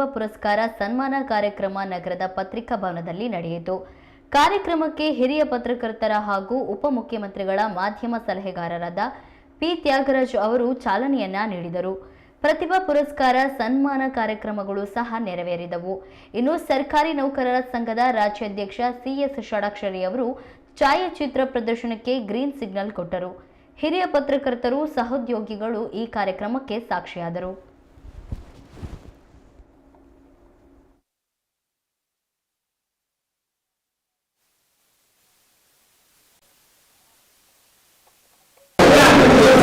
ಪ್ರತಿಭಾ ಪುರಸ್ಕಾರ, ಸನ್ಮಾನ ಕಾರ್ಯಕ್ರಮ ನಗರದ ಪತ್ರಿಕಾ ಭವನದಲ್ಲಿ ನಡೆಯಿತು. ಕಾರ್ಯಕ್ರಮಕ್ಕೆ ಹಿರಿಯ ಪತ್ರಕರ್ತರ ಹಾಗೂ ಉಪಮುಖ್ಯಮಂತ್ರಿಗಳ ಮಾಧ್ಯಮ ಸಲಹೆಗಾರರಾದ ಪಿ. ತ್ಯಾಗರಾಜ್ ಅವರು ಚಾಲನೆಯನ್ನ ನೀಡಿದರು. ಪ್ರತಿಭಾ ಪುರಸ್ಕಾರ, ಸನ್ಮಾನ ಕಾರ್ಯಕ್ರಮಗಳು ಸಹ ನೆರವೇರಿದವು. ಇನ್ನು ಸರ್ಕಾರಿ ನೌಕರರ ಸಂಘದ ರಾಜ್ಯಾಧ್ಯಕ್ಷ ಸಿಎಸ್ ಷಡಾಕ್ಷರಿ ಅವರು ಛಾಯಾಚಿತ್ರ ಪ್ರದರ್ಶನಕ್ಕೆ ಗ್ರೀನ್ ಸಿಗ್ನಲ್ ಕೊಟ್ಟರು. ಹಿರಿಯ ಪತ್ರಕರ್ತರು ಸಹೋದ್ಯೋಗಿಗಳು ಈ ಕಾರ್ಯಕ್ರಮಕ್ಕೆ ಸಾಕ್ಷಿಯಾದರು.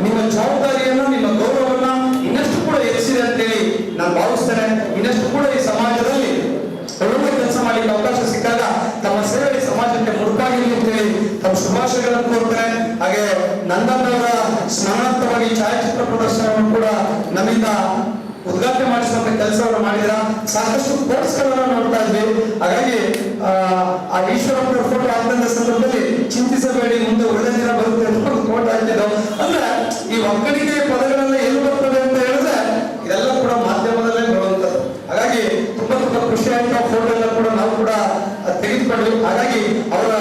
ನಿಮ್ಮ ಜವಾಬ್ದಾರಿಯನ್ನು ನಿಮ್ಮ ಗೌರವವನ್ನ ಇನ್ನಷ್ಟು ಕೂಡ ಹೆಚ್ಚಿದೆ ಅಂತೇಳಿ ನಾನು ಭಾವಿಸ್ತೇನೆ. ಇನ್ನಷ್ಟು ಕೂಡ ಈ ಸಮಾಜದಲ್ಲಿ ಒಳ್ಳೊಳ್ಳೆ ಕೆಲಸ ಮಾಡಲಿಕ್ಕೆ ಅವಕಾಶ ಸಿಕ್ಕಾಗ ತಮ್ಮ ಸೇವೆ ಸಮಾಜಕ್ಕೆ ಮುಡುಪಾಗಿರಲಿ ಅಂತೇಳಿ ತಮ್ಮ ಶುಭಾಶಯಗಳನ್ನು ಕೋರ್ತೇನೆ. ಹಾಗೆ ನಂದನ್ ಅವರ ಛಾಯಾಚಿತ್ರ ಪ್ರದರ್ಶನವನ್ನು ಕೂಡ ನಮ್ಮಿಂದ ಉದ್ಘಾಟನೆ ಮಾಡಿಸುವಂತ ಕೆಲಸವನ್ನು ಮಾಡಿದ್ರ? ಸಾಕಷ್ಟು ಕೋರ್ಸ್ ಗಳನ್ನ ನೋಡ್ತಾ ಇದ್ವಿ. ಹಾಗಾಗಿ ಆ, ಈಶ್ವರಪ್ಪನ ಫೋಟೋ ಹಾಕಿದಂತ ಸಂದರ್ಭದಲ್ಲಿ ಚಿಂತಿಸಬೇಡಿ ಮುಂದೆ ಒಳ್ಳೆ ದಿನ ಬರುತ್ತೆ ಅಂತ ಒಂದು ಫೋಟೋ ಹಾಕಿದ್ದು. ಅಂದ್ರೆ ಈ ಒಕ್ಕಣಿಕೆ ಪದಗಳೆಲ್ಲ ಎಲ್ಲಿ ಬರ್ತದೆ ಅಂತ ಹೇಳಿದ್ರೆ ಇದೆಲ್ಲ ಕೂಡ ಮಾಧ್ಯಮದಲ್ಲೇ ಬರುವಂತದ್ದು ಹಾಗಾಗಿ ತುಂಬಾ ತುಂಬಾ ಖುಷಿ ಆಯ್ತು ಆ ಫೋಟೋ ಎಲ್ಲ ಕೂಡ ನಾವು ಕೂಡ ತೆಗೆದುಕೊಳ್ಳಿ ಹಾಗಾಗಿ ಅವರ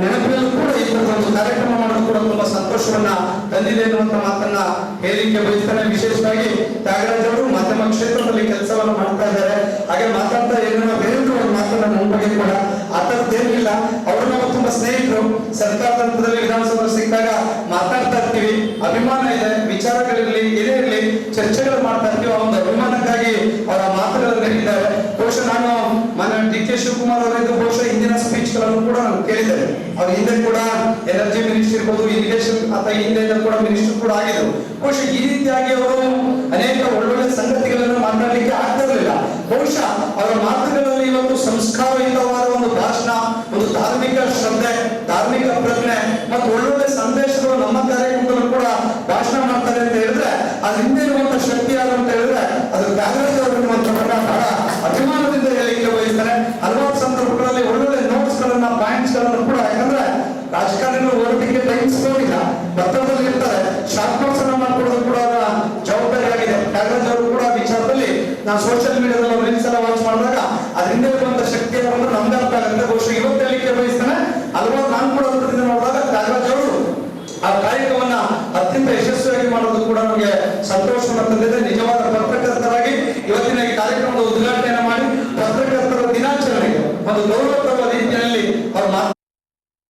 ನೆನಪಿನಲ್ಲೂ ಕೂಡ ಈ ಒಂದು ಕಾರ್ಯಕ್ರಮ ಮಾಡೋದು ಕೂಡ ತುಂಬಾ ಸಂತೋಷವನ್ನ ತಂದಿದೆ ಅನ್ನುವಂತ ಮಾತನ್ನ ಹೇಳಿಕೆ ಬಯಸ್ತಾನೆ. ವಿಶೇಷವಾಗಿ ತ್ಯಾಗರಾಜ್ ಅವರು ಮಾಧ್ಯಮ ಕ್ಷೇತ್ರದಲ್ಲಿ ಕೆಲಸವನ್ನು ಮಾಡ್ತಾ ಇದ್ದಾರೆ. ಹಾಗೆ ಮಾತಾಡ್ತಾ ಏನೋ ಬೇರೆ ಮಾತನ್ನ ಬಗ್ಗೆ ಕೂಡ ಆ ಅವರು ನಾವು ತುಂಬಾ ಸ್ನೇಹಿತರು. ಸರ್ಕಾರದ ಹಂತದಲ್ಲಿ ವಿಧಾನಸಭೆ ಸಿಕ್ಕಾಗ ಮಾತಾಡ್ತಾ ಇರ್ತೀವಿ. ಅಭಿಮಾನ ಇದೆ, ವಿಚಾರಗಳಿರ್ಲಿ ಏನೇ ಇರಲಿ, ಚರ್ಚೆಗಳು ಮಾಡ್ತಾ ಇರ್ತೀವಿ. ಆ ಒಂದು ಅಭಿಮಾನಕ್ಕಾಗಿ ಅವರ ಮಾತುಗಳನ್ನು ಹೇಳಿದ್ದಾರೆ ಬಹುಶಃ ನಾನು ಮನೆ ಡಿ ಕೆ ಶಿವಕುಮಾರ್ ಅವರಿದ್ದು ಬಹುಶಃ ಹಿಂದಿನ ಸ್ಪೀಚ್ಗಳನ್ನು ಕೂಡ ನಾನು ಕೇಳಿದ್ದೇನೆ. ಅವ್ರ ಹಿಂದೆ ಕೂಡ ಎನರ್ಜಿ ಮಿನಿಸ್ಟರ್ ಇರ್ಬೋದು, ಇರಿಗೇಷನ್ ಅಥವಾ ಹಿಂದೆ ಕೂಡ ಮಿನಿಸ್ಟರ್ ಕೂಡ ಆಗಿದ್ರು. ಬಹುಶಃ ಈ ರೀತಿಯಾಗಿ ಅವರು ಅನೇಕ ಒಳ್ಳೊಳ್ಳೆ ಸಂಗತಿಗಳನ್ನು ಮಾತಾಡಲಿಕ್ಕೆ ಆಗ್ತಾ ಇರಲಿಲ್ಲ. ಬಹುಶಃ ಅವರ ಇವತ್ತು ಸಂಸ್ಕಾರಯುತವಾದ ಒಂದು ಭಾಷಣ, ಒಂದು ಧಾರ್ಮಿಕ ಶ್ರದ್ಧೆ, ಧಾರ್ಮಿಕ ಪ್ರಜ್ಞೆ ಮತ್ತು ಒಳ್ಳೊಳ್ಳೆ ಸಂದೇಶಗಳು ನಮ್ಮ ಕಾರ್ಯಕ್ರಮದಲ್ಲೂ ಕೂಡ ಭಾಷಣ ಮಾಡ್ತಾರೆ ಅಂತ ಹೇಳಿದ್ರೆ ಅದ್ರ ಹಿಂದೆ ಇರುವಂತ ಶಕ್ತಿ ಯಾರು ಅಂತ ಹೇಳಿದ್ರೆ, ಅದು ಕಾಂಗ್ರೆಸ್ ಅವರು ಇರುವಂತವನ್ನ ಬಹಳ ಅಭಿಮಾನದಿಂದ ಹೇಳಿಕೆ ವಹಿಸ್ತಾರೆ. ಹಲವಾರು ಸಂದರ್ಭಗಳಲ್ಲಿ ಒಳ್ಳೊಳ್ಳೆ ನೋಟ್ಸ್ ಗಳನ್ನ ಪಾಯಿಂಟ್ಸ್ಗಳನ್ನು ಕೂಡ, ಯಾಕಂದ್ರೆ ರಾಜಕಾರಣಿಗಳು ಓದಲಿಕ್ಕೆ ಟೈಮ್ ಸಿಗೋದಿಲ್ಲ ಪತ್ರದಲ್ಲಿ ಇರ್ತಾರೆ. ಶಾರ್ಟ್ ನೋಟ್ಸ್ ಅನ್ನ ಮಾಡ್ಕೊಡೋದು ಕೂಡ ಅವರ ಜವಾಬ್ದಾರಿ ಆಗಿದೆ ಕಾಂಗ್ರೆಸ್ ಅವರು ಕೂಡ ವಿಚಾರದಲ್ಲಿ ನಾವು ಸೋಷಿಯಲ್ ಮೀಡಿಯಾದಲ್ಲಿ ರೀಲ್ಸ್ ಎಲ್ಲ ವಾಚ್ ಬಂದ ಶಕ್ತಿ ಅಂದ್ರೆ ನಮ್ಗೆ ಅರ್ಥ ಆಗುತ್ತೆ. ಬಹುಶಃ ಇವತ್ತು ಹೇಳಿಕೆ ಬಯಸ್ತಾನೆ ಹಲವಾರು ನಾನು ಕೂಡ ಅದರಿಂದ ನೋಡಿದಾಗ ಅವರು ಆ ಕಾರ್ಯಕ್ರಮವನ್ನ ಅತ್ಯಂತ ಯಶಸ್ವಿಯಾಗಿ ಮಾಡೋದು ಕೂಡ ನಮಗೆ ಸಂತೋಷವನ್ನು ತಂದಿದೆ. ನಿಜವಾದ ಪತ್ರಕರ್ತರಾಗಿ ಇವತ್ತಿನ ಈ ಕಾರ್ಯಕ್ರಮದ ಉದ್ಘಾಟನೆಯನ್ನು ಮಾಡಿ ಪತ್ರಕರ್ತರ ದಿನಾಚರಣೆಗೆ ಒಂದು ಗೌರವ